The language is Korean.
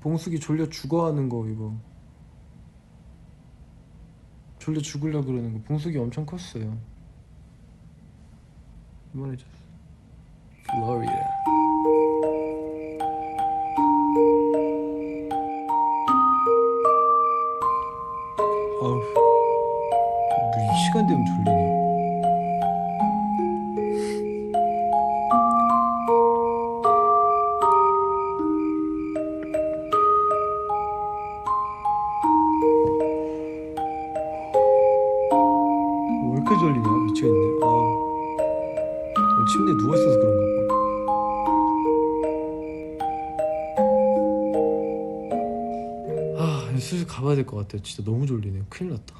봉숙이 졸려 죽어하는 거 이거. 졸려 죽으려 그러는 거. 봉숙이 엄청 컸어요. 이만해졌어 플로리다 아우 시간 되면 졸리냐 왜 이렇게 졸리냐 미치겠네. 아. 침대에 누워있어서 그런가 봐 아 슬슬 가봐야 될 것 같아요. 진짜 너무 졸리네요 큰일 났다